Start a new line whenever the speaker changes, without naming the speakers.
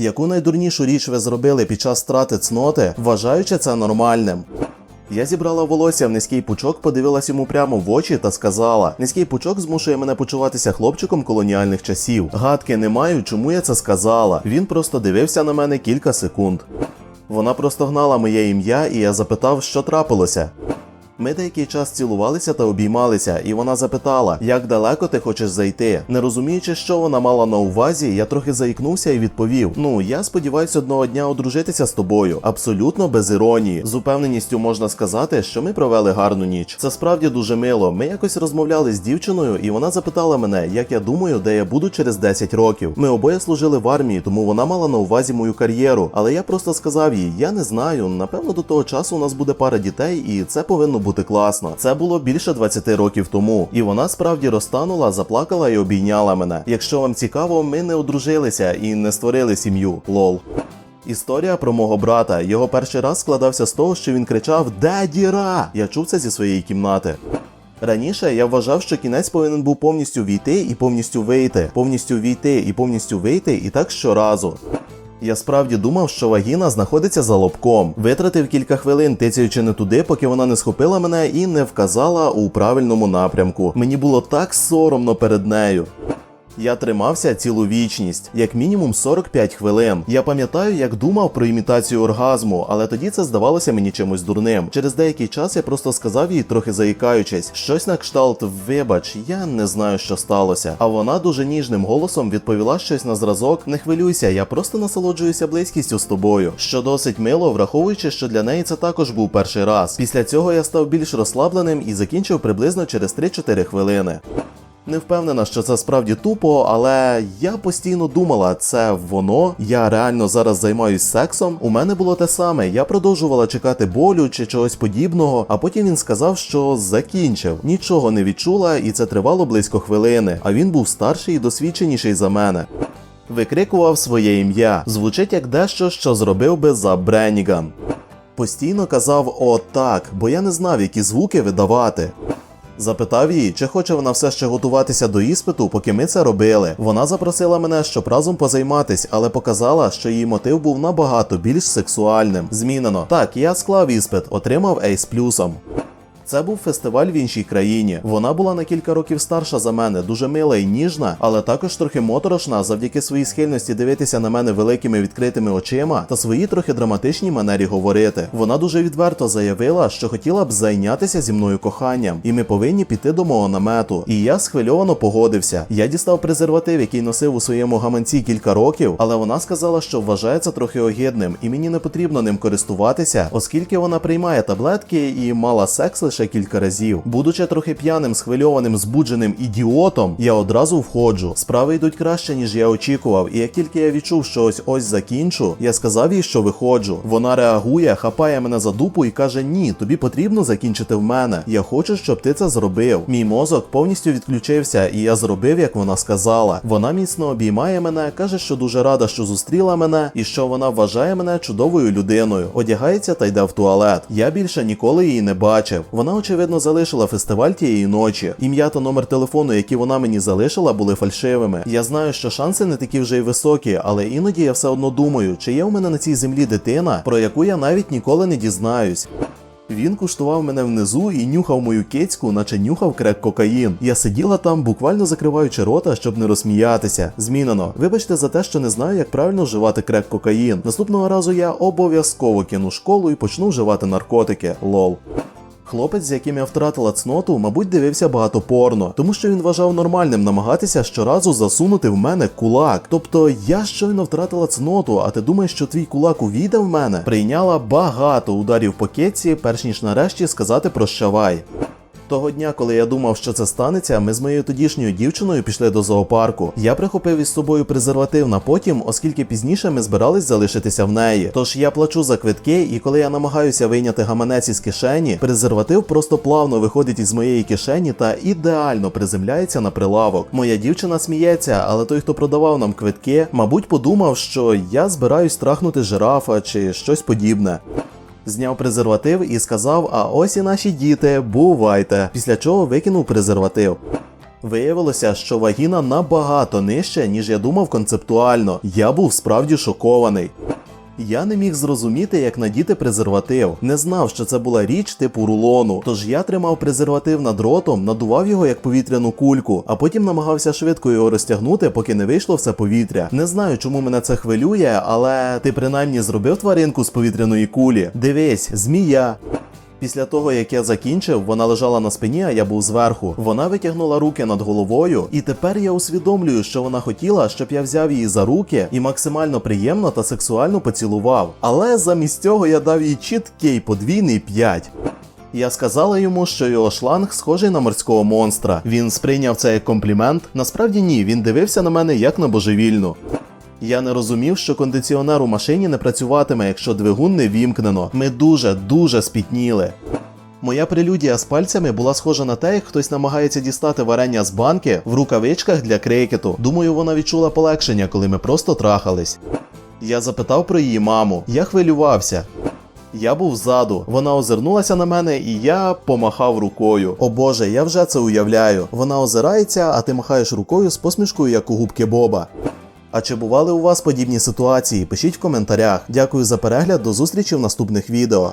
Яку найдурнішу річ ви зробили під час страти цноти, вважаючи це нормальним? Я зібрала волосся в низький пучок, подивилась йому прямо в очі та сказала: низький пучок змушує мене почуватися хлопчиком колоніальних часів. Гадки не маю, чому я це сказала. Він просто дивився на мене кілька секунд. Вона просто гнала моє ім'я, і я запитав, що трапилося. Ми деякий час цілувалися та обіймалися, і вона запитала, як далеко ти хочеш зайти. Не розуміючи, що вона мала на увазі, я трохи заікнувся і відповів: Ну, я сподіваюся одного дня одружитися з тобою. Абсолютно без іронії. З упевненістю можна сказати, що ми провели гарну ніч. Це справді дуже мило. Ми якось розмовляли з дівчиною, і вона запитала мене, як я думаю, де я буду через 10 років. Ми обоє служили в армії, тому вона мала на увазі мою кар'єру. Але я просто сказав їй: я не знаю. Напевно, до того часу у нас буде пара дітей, і це повинно бути класно. Це було більше 20 років тому. І вона справді розтанула, заплакала і обійняла мене. Якщо вам цікаво, ми не одружилися і не створили сім'ю. Лол. Історія про мого брата. Його перший раз складався з того, що він кричав Де діра? Я чув це зі своєї кімнати. Раніше я вважав, що кінець повинен був повністю війти і повністю вийти, повністю війти і повністю вийти, і так щоразу. Я справді думав, що вагіна знаходиться за лобком. Витратив кілька хвилин, тицяючи не туди, поки вона не схопила мене і не вказала у правильному напрямку. Мені було так соромно перед нею. Я тримався цілу вічність, як мінімум 45 хвилин. Я пам'ятаю, як думав про імітацію оргазму, але тоді це здавалося мені чимось дурним. Через деякий час я просто сказав їй, трохи заїкаючись, щось на кшталт Вибач, я не знаю, що сталося. А вона дуже ніжним голосом відповіла щось на зразок: Не хвилюйся, я просто насолоджуюся близькістю з тобою. Що досить мило, враховуючи, що для неї це також був перший раз. Після цього я став більш розслабленим і закінчив приблизно через 3-4 хвилини. Не впевнена, що це справді тупо, але я постійно думала, це воно. Я реально зараз займаюсь сексом. У мене було те саме. Я продовжувала чекати болю чи чогось подібного, а потім він сказав, що закінчив. Нічого не відчула, і це тривало близько хвилини. А він був старший і досвідченіший за мене. Викрикував своє ім'я. Звучить як дещо, що зробив би за Бреніган. Постійно казав «О, так», бо я не знав, які звуки видавати. Запитав її, чи хоче вона все ще готуватися до іспиту, поки ми це робили. Вона запросила мене, щоб разом позайматись, але показала, що її мотив був набагато більш сексуальним. Змінено. Так, я склав іспит, отримав ейс плюсом. Це був фестиваль в іншій країні. Вона була на кілька років старша за мене, дуже мила і ніжна, але також трохи моторошна завдяки своїй схильності дивитися на мене великими відкритими очима та своїй трохи драматичній манері говорити. Вона дуже відверто заявила, що хотіла б зайнятися зі мною коханням, і ми повинні піти до мого намету. І я схвильовано погодився. Я дістав презерватив, який носив у своєму гаманці кілька років, але вона сказала, що вважає це трохи огидним, і мені не потрібно ним користуватися, оскільки вона приймає таблетки і мала секс лише кілька разів. Будучи трохи п'яним, схвильованим, збудженим ідіотом, я одразу входжу. Справи йдуть краще, ніж я очікував. І як тільки я відчув, що ось ось закінчу, я сказав їй, що виходжу. Вона реагує, хапає мене за дупу і каже: Ні, тобі потрібно закінчити в мене. Я хочу, щоб ти це зробив. Мій мозок повністю відключився, і я зробив, як вона сказала. Вона міцно обіймає мене, каже, що дуже рада, що зустріла мене, і що вона вважає мене чудовою людиною. Одягається та йде в туалет. Я більше ніколи її не бачив. Вона очевидно залишила фестиваль тієї ночі. Ім'я та номер телефону, які вона мені залишила, були фальшивими. Я знаю, що шанси не такі вже й високі, але іноді я все одно думаю, чи є у мене на цій землі дитина, про яку я навіть ніколи не дізнаюсь. Він куштував мене внизу і нюхав мою кицьку, наче нюхав крек кокаїн. Я сиділа там, буквально закриваючи рота, щоб не розсміятися. Змінено. Вибачте за те, що не знаю, як правильно вживати крек кокаїн. Наступного разу я обов'язково кину школу і почну вживати наркотики. Лол. Хлопець, з яким я втратила цноту, мабуть, дивився багато порно, тому що він вважав нормальним намагатися щоразу засунути в мене кулак. Тобто я щойно втратила цноту, а ти думаєш, що твій кулак увійде в мене? Прийняла багато ударів по кетці, перш ніж нарешті сказати прощавай. Того дня, коли я думав, що це станеться, ми з моєю тодішньою дівчиною пішли до зоопарку. Я прихопив із собою презерватив на потім, оскільки пізніше ми збирались залишитися в неї. Тож я плачу за квитки, і коли я намагаюся вийняти гаманець із кишені, презерватив просто плавно виходить із моєї кишені та ідеально приземляється на прилавок. Моя дівчина сміється, але той, хто продавав нам квитки, мабуть, подумав, що я збираюсь трахнути жирафа чи щось подібне. Зняв презерватив і сказав: А ось і наші діти, бувайте. Після чого викинув презерватив. Виявилося, що вагіна набагато нижче, ніж я думав концептуально. Я був справді шокований. Я не міг зрозуміти, як надіти презерватив. Не знав, що це була річ типу рулону. Тож я тримав презерватив над ротом, надував його як повітряну кульку, а потім намагався швидко його розтягнути, поки не вийшло все повітря. Не знаю, чому мене це хвилює, але ти принаймні зробив тваринку з повітряної кулі. Дивись, змія. Після того, як я закінчив, вона лежала на спині, а я був зверху. Вона витягнула руки над головою, і тепер я усвідомлюю, що вона хотіла, щоб я взяв її за руки і максимально приємно та сексуально поцілував. Але замість цього я дав їй чіткий подвійний 5. Я сказала йому, що його шланг схожий на морського монстра. Він сприйняв це як комплімент. Насправді ні, він дивився на мене як на божевільну. Я не розумів, що кондиціонер у машині не працюватиме, якщо двигун не вімкнено. Ми дуже дуже спітніли. Моя прелюдія з пальцями була схожа на те, як хтось намагається дістати варення з банки в рукавичках для крикету. Думаю, вона відчула полегшення, коли ми просто трахались. Я запитав про її маму. Я хвилювався. Я був ззаду. Вона озирнулася на мене, і я помахав рукою. О Боже, я вже це уявляю. Вона озирається, а ти махаєш рукою з посмішкою, як у губки Боба. А чи бували у вас подібні ситуації? Пишіть в коментарях. Дякую за перегляд, до зустрічі в наступних відео.